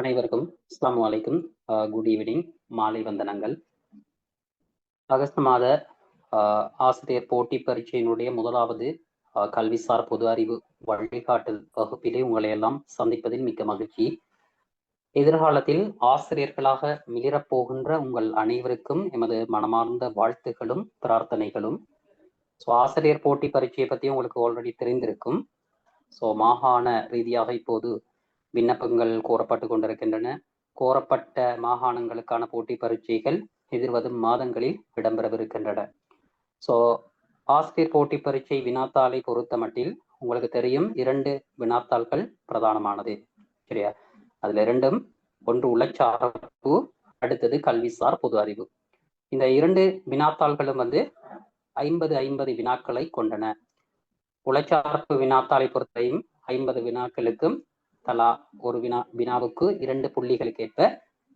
அனைவருக்கும் அஸ்ஸலாமு வலைக்கும் குட் ஈவினிங் மாலை வந்தனங்கள். ஆகஸ்ட் மாத ஆசிரியர் போட்டி பரீட்சையினுடைய முதலாவது கல்விசார் பொது அறிவு வழிகாட்டல் வகுப்பிலே உங்களை எல்லாம் சந்திப்பதில் மிக்க மகிழ்ச்சி. எதிர்காலத்தில் ஆசிரியர்களாக மிளிரப்போகின்ற உங்கள் அனைவருக்கும் எமது மனமார்ந்த வாழ்த்துகளும் பிரார்த்தனைகளும். ஸோ ஆசிரியர் போட்டி பரீட்சையை பற்றி உங்களுக்கு ஆல்ரெடி தெரிந்திருக்கும். ஸோ மாகாண ரீதியாக இப்போது விண்ணப்பங்கள் கோரப்பட்டு கொண்டிருக்கின்றன. கோரப்பட்ட மாகாணங்களுக்கான போட்டி பரீட்சைகள் எதிர்வரும் மாதங்களில் இடம்பெறவிருக்கின்றன. ஸோ ஆசிரியர் போட்டி பரீட்சை வினாத்தாளை பொறுத்த மட்டில் உங்களுக்கு தெரியும் இரண்டு வினாத்தாள்கள் பிரதானமானது. சரியா? அதுல இரண்டும் ஒன்று உளச்சார்பு அடுத்தது கல்விசார் பொது அறிவு. இந்த இரண்டு வினாத்தாள்களும் வந்து ஐம்பது ஐம்பது வினாக்களை கொண்டன. உளச்சார்பு வினாத்தாளை பொறுத்தையும் ஐம்பது வினாக்களுக்கும் தலா ஒரு வினா வினாவுக்கு இரண்டு புள்ளிகளுக்கு ஏற்ப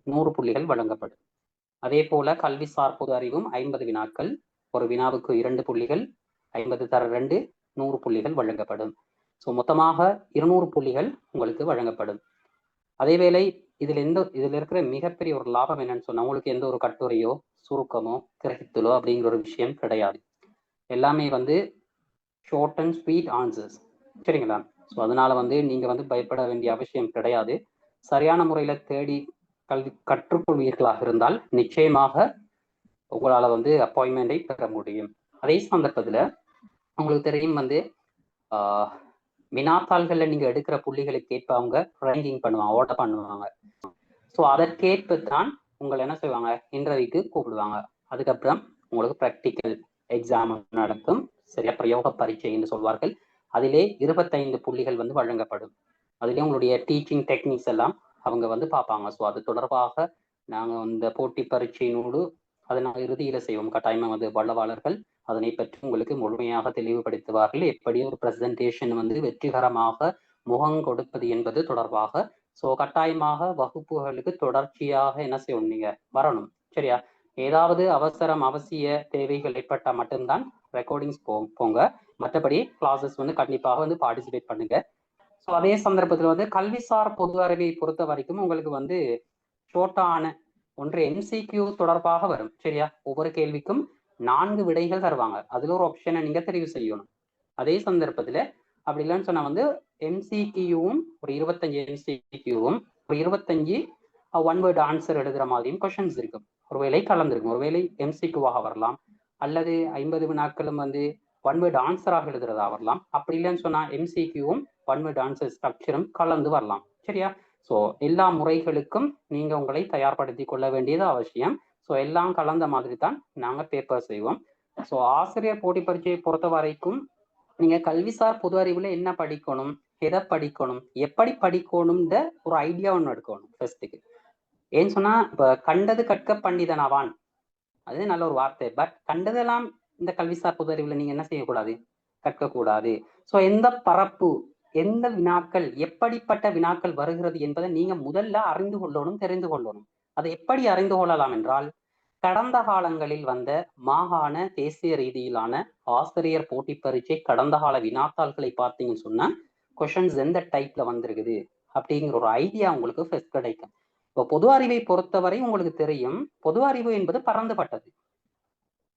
நூறு புள்ளிகள் வழங்கப்படும். அதே போல கல்வி பொது அறிவும் ஐம்பது வினாக்கள் ஒரு வினாவுக்கு இரண்டு புள்ளிகள் ஐம்பது தர ரெண்டு நூறு புள்ளிகள் வழங்கப்படும். ஸோ மொத்தமாக இருநூறு புள்ளிகள் உங்களுக்கு வழங்கப்படும். அதேவேளை இதில் எந்த இதில் இருக்கிற மிகப்பெரிய ஒரு லாபம் என்னன்னு சொன்னால் உங்களுக்கு எந்த ஒரு கட்டுரையோ சுருக்கமோ கிரகித்தலோ அப்படிங்கிற ஒரு விஷயம் கிடையாது. எல்லாமே வந்து ஷார்ட் அண்ட் ஸ்வீட் ஆன்சர்ஸ் சரிங்களா? ஸோ அதனால வந்து நீங்கள் வந்து பயப்பட வேண்டிய அவசியம் கிடையாது. சரியான முறையில் தேடி கல்வி கற்றுக்கொள்வீர்களாக இருந்தால் நிச்சயமாக உங்களால் வந்து அப்பாயின்மெண்ட்டை பெற முடியும். அதே சந்தர்ப்பத்தில் உங்களுக்கு தெரியும் வந்து வினாத்தாள்களில் நீங்கள் எடுக்கிற புள்ளிகளுக்கு ஏற்ப அவங்க ரேங்கிங் பண்ணுவாங்க ஓட்ட பண்ணுவாங்க. ஸோ அதற்கேற்ப தான் உங்களை என்ன செய்வாங்க? இன்டர்வியூக்கு கூப்பிடுவாங்க. அதுக்கப்புறம் உங்களுக்கு ப்ராக்டிக்கல் எக்ஸாம் நடக்கும். சரியா பிரயோக பரீட்சை என்று சொல்வார்கள். அதிலே இருபத்தைந்து புள்ளிகள் வந்து வழங்கப்படும். அதிலே உங்களுடைய டீச்சிங் டெக்னிக்ஸ் எல்லாம் அவங்க வந்து பார்ப்பாங்க. ஸோ அது தொடர்பாக நாங்கள் இந்த போட்டி பரீட்சையினோடு அதை நாங்கள் இறுதியில் செய்வோம். கட்டாயமாக வந்து வல்லவாளர்கள் அதனை பற்றி உங்களுக்கு முழுமையாக தெளிவுபடுத்துவார்கள். எப்படி ஒரு பிரசன்டேஷன் வந்து வெற்றிகரமாக முகம் கொடுப்பது என்பது தொடர்பாக. ஸோ கட்டாயமாக வகுப்புகளுக்கு தொடர்ச்சியாக என்ன செய்யணும் நீங்க வரணும். சரியா? ஏதாவது அவசரம் அவசிய தேவைகள் ஏற்பட்டால் மட்டும்தான் ரெக்கார்டிங்ஸ் போ போங்க. மற்றபடி கிளாஸஸ் வந்து கண்டிப்பாக வந்து பார்ட்டிசிபேட் பண்ணுங்க. ஸோ அதே சந்தர்ப்பத்தில் வந்து கல்விசார் பொது அறிவை பொறுத்த வரைக்கும் உங்களுக்கு வந்து ஷோர்ட்டான ஒன்று எம்சிக்யூ தொடர்பாக வரும். சரியா? ஒவ்வொரு கேள்விக்கும் நான்கு விடைகள் தருவாங்க. அதுல ஒரு ஆப்ஷனை நீங்க தெரிவு செய்யணும். அதே சந்தர்ப்பத்துல அப்படி இல்லைன்னு சொன்னா வந்து எம்சிக்யூவும் ஒரு இருபத்தஞ்சு எம்சிக்யூவும் ஒரு இருபத்தஞ்சு ஒன் வேர்டு ஆன்சர் எழுதுற மாதிரியும் கொஷின்ஸ் இருக்கும். ஒருவேளை கலந்துருக்கும். ஒருவேளை எம்சிக்யூவாக வரலாம். அல்லது ஐம்பது வினாக்களும் வந்து ஒன் வேர்டு ஆன்சராக எழுதுறதா வரலாம். அப்படி இல்லைன்னு சொன்னா எம்சிக்யூவும் ஒன் வேர்டு ஆன்சர் ஸ்ட்ரக்சரும் கலந்து வரலாம். சரியா? ஸோ எல்லா முறைகளுக்கும் நீங்க உங்களை தயார்படுத்தி கொள்ள வேண்டியது அவசியம். ஸோ எல்லாம் கலந்த மாதிரி தான் நாங்க பேப்பர் செய்வோம். ஸோ ஆசிரியர் போட்டி பரீட்சையை பொறுத்த வரைக்கும் நீங்க கல்விசார் பொது அறிவுல என்ன படிக்கணும் எதை படிக்கணும் எப்படி படிக்கணும்ன்ற ஒரு ஐடியா ஒன்று எடுக்கணும் ஃபர்ஸ்ட்டுக்கு ஏன்னு சொன்னா இப்ப கண்டது கற்க பண்டிதனாவான் அது நல்ல ஒரு வார்த்தை. பட் கண்டதெல்லாம் இந்த கல்விசார் பொது அறிவுல நீங்க என்ன செய்யக்கூடாது? கற்கக்கூடாது. ஸோ எந்த பரப்பு எந்த வினாக்கள் எப்படிப்பட்ட வினாக்கள் வருகிறது என்பதை நீங்க முதல்ல அறிந்து கொள்ளணும் தெரிந்து கொள்ளணும். அதை எப்படி அறிந்து கொள்ளலாம் என்றால் கடந்த காலங்களில் வந்த மாகாண தேசிய ரீதியிலான ஆசிரியர் போட்டி பரீட்சை கடந்த கால வினாத்தாள்களை பார்த்தீங்கன்னு சொன்னா கொஷன்ஸ் எந்த டைப்ல வந்திருக்குது? அப்படிங்கிற ஒரு ஐடியா உங்களுக்கு கிடைக்கும். இப்போ பொது அறிவை பொறுத்தவரை உங்களுக்கு தெரியும் பொது அறிவு என்பது பறந்துபட்டது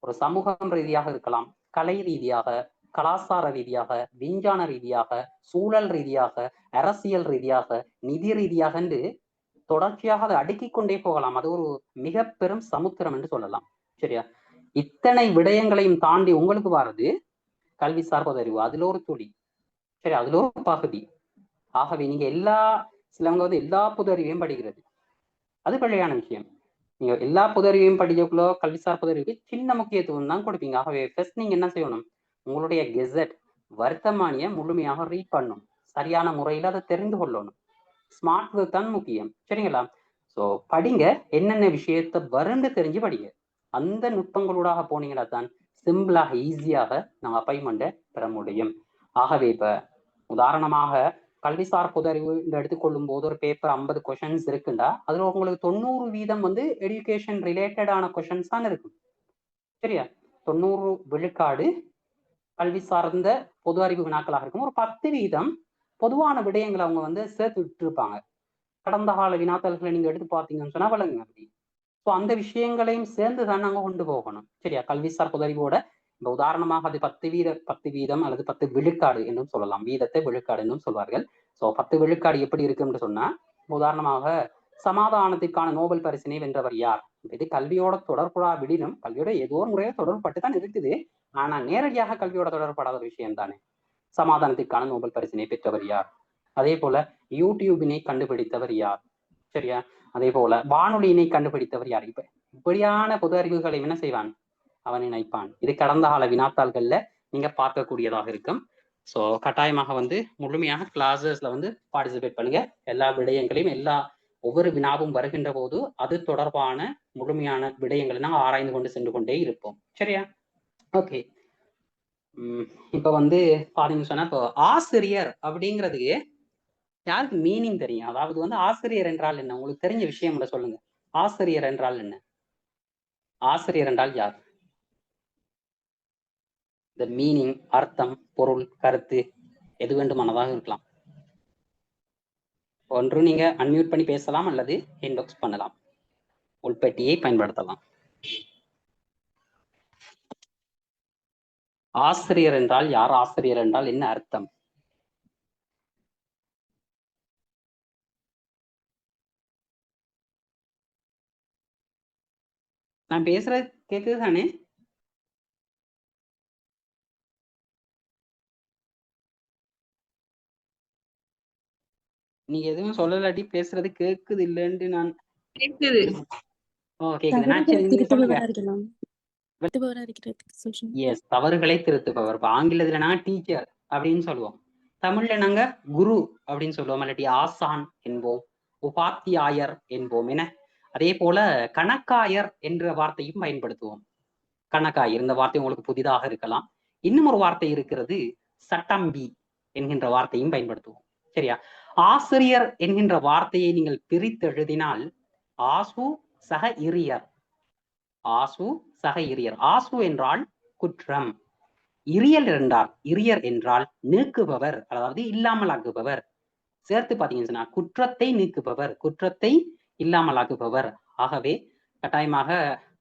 ஒரு சமூகம் ரீதியாக இருக்கலாம் கலை ரீதியாக கலாச்சார ரீதியாக விஞ்ஞான ரீதியாக சூழல் ரீதியாக அரசியல் ரீதியாக நிதி ரீதியாக என்று தொடர்ச்சியாக அதை அடுக்கிக் கொண்டே போகலாம். அது ஒரு மிக பெரும் சமுத்திரம் என்று சொல்லலாம். சரியா? இத்தனை விடயங்களையும் தாண்டி உங்களுக்கு வர்றது கல்வி சார்பது அறிவு. அதுல ஒரு துளி. சரி அதுல ஒரு பகுதி. ஆகவே நீங்க எல்லா சிலவங்க வந்து எல்லா புதறிவையும் அறிவையும் படிக்கிறது. அது பிழையான விஷயம். நீங்க எல்லா புதறிவையும் படிக்கக்குள்ள கல்விசார் புதறிவுக்கு சின்ன முக்கியத்துவம் தான் கொடுப்பீங்க. ஆகவே ஃபர்ஸ்ட் நீங்க என்ன செய்யணும்? உங்களுடைய கெசட் வர்த்தமானியை முழுமையாக ரீட் பண்ணும் சரியான முறையில அதை தெரிந்து கொள்ளணும். ஸ்மார்ட் ஒர்க் தான் முக்கியம். சரிங்களா? ஸோ படிங்க. என்னென்ன விஷயத்த வருண்டு தெரிஞ்சு படிங்க. அந்த நுட்பங்களூடாக போனீங்கன்னா தான் சிம்பிளாக ஈஸியாக நம்ம அப்பாயின்மெண்ட்டை பெற முடியும். ஆகவே இப்ப உதாரணமாக கல்விசார் பொதறிவு இந்த எடுத்துக்கொள்ளும் போது ஒரு பேப்பர் ஐம்பது கொஷின்ஸ் இருக்குண்டா? அதுல உங்களுக்கு தொண்ணூறு வீதம் வந்து எஜுகேஷன் ரிலேட்டடான கொஷின்ஸ் தான் இருக்கும் சரியா? தொண்ணூறு விழுக்காடு கல்வி சார்ந்த பொது அறிவு வினாக்களாக இருக்கும். ஒரு பத்து வீதம் பொதுவான விடயங்களை அவங்க வந்து சேர்த்து விட்டுருப்பாங்க. கடந்த கால வினாத்தல்களை நீங்க எடுத்து பார்த்தீங்கன்னு சொன்னா வழங்குங்க அப்படி. ஸோ அந்த விஷயங்களையும் சேர்ந்து தான் நாங்கள் கொண்டு போகணும். சரியா? கல்விசார் புதறிவோட இப்ப உதாரணமாக அது பத்து வீத பத்து வீதம் அல்லது பத்து விழுக்காடு என்றும் சொல்லலாம். வீதத்தை விழுக்காடு என்றும் சொல்வார்கள். ஸோ பத்து விழுக்காடு எப்படி இருக்குன்னு சொன்னா உதாரணமாக சமாதானத்திற்கான நோபல் பரிசினை வென்றவர் யார்? இது கல்வியோட தொடர்புடா விடினும் கல்வியோட ஏதோ ஒரு முறையில தொடர்புபட்டு தான் இருக்குது. ஆனா நேரடியாக கல்வியோட தொடர்படாத ஒரு விஷயம் தானே? சமாதானத்திற்கான நோபல் பரிசினை பெற்றவர் யார்? அதே போல யூடியூபினை கண்டுபிடித்தவர் யார்? சரியா? அதே போல வானொலியினை கண்டுபிடித்தவர் யார்? இப்ப இப்படியான பொது அறிவுகளை என்ன செய்வான்? அவன் நினைப்பான். இது கடந்த கால வினாத்தாள்கள்ல நீங்க பார்க்கக்கூடியதாக இருக்கும். ஸோ கட்டாயமாக வந்து முழுமையாக கிளாஸஸ்ல வந்து பார்ட்டிசிபேட் பண்ணுங்க. எல்லா விடயங்களையும் எல்லா ஒவ்வொரு வினாவும் வருகின்ற போது அது தொடர்பான முழுமையான விடயங்களை நாங்கள் ஆராய்ந்து கொண்டு சென்று கொண்டே இருப்போம். சரியா? ஓகே இப்ப வந்து பாத்தீங்கன்னு சொன்னா இப்போ ஆசிரியர் அப்படிங்கிறது யாருக்கு மீனிங் தெரியும்? அதாவது வந்து ஆசிரியர் என்றால் என்ன? உங்களுக்கு தெரிஞ்ச விஷயம் சொல்லுங்க. ஆசிரியர் என்றால் என்ன? ஆசிரியர் என்றால் யார்? இந்த மீனிங் அர்த்தம் பொருள் கருத்து எது வேண்டுமானதாக இருக்கலாம். ஒன்று நீங்க அன்மியூட் பண்ணி பேசலாம் அல்லது இன்பாக்ஸ் பண்ணலாம். உள்பெட்டியை பயன்படுத்தலாம். ஆசிரியர் என்றால் யார்? ஆசிரியர் என்றால் என்ன அர்த்தம்? நான் பேசுறது கேக்குது தானே நீங்க எதுவும் சொல்லலாட்டி பேசுறது கேக்குது இல்லைன்னு நான் கேக்குது. ஓ கேக்குது. நான் எஸ் தவறுகளை திருத்துபவர். இப்ப ஆங்கிலத்துல நாங்க டீச்சர் அப்படின்னு சொல்லுவோம். தமிழ்ல நாங்க குரு அப்படின்னு சொல்லுவோம். இல்லாட்டி ஆசான் என்போம். உபாத்தியாயர் என்போம் என. அதே போல கணக்காயர் என்ற வார்த்தையும் பயன்படுத்துவோம். கணக்காயர் இந்த வார்த்தை உங்களுக்கு புதிதாக இருக்கலாம். இன்னும் ஒரு வார்த்தை இருக்கிறது சட்டம்பி என்கின்ற வார்த்தையும் பயன்படுத்துவோம். சரியா? ஆசிரியர் என்கின்ற வார்த்தையை நீங்கள் பிரித்து எழுதினால் ஆசு சக இரியர். ஆசு சக இரியர். ஆசு என்றால் குற்றம். இரியல் என்றால் இரியர் என்றால் நீக்குபவர் அதாவது இல்லாமலாக்குபவர். சேர்த்து பாத்தீங்கன்னா குற்றத்தை நீக்குபவர் குற்றத்தை இல்லாமலாக்குபவர். ஆகவே கட்டாயமாக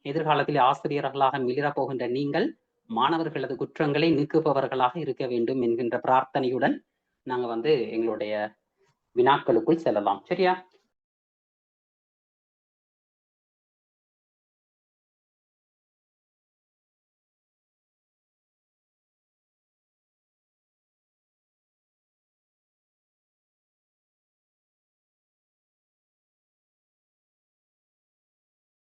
எதிர்காலத்தில் ஆசிரியர்களாக மிளிரப் போகின்ற நீங்கள் மாணவர்களது குற்றங்களை நீக்குபவர்களாக இருக்க வேண்டும் என்கின்ற பிரார்த்தனையுடன் நாங்க வந்து எங்களுடைய வினாக்களுக்குள் செல்லலாம். சரியா?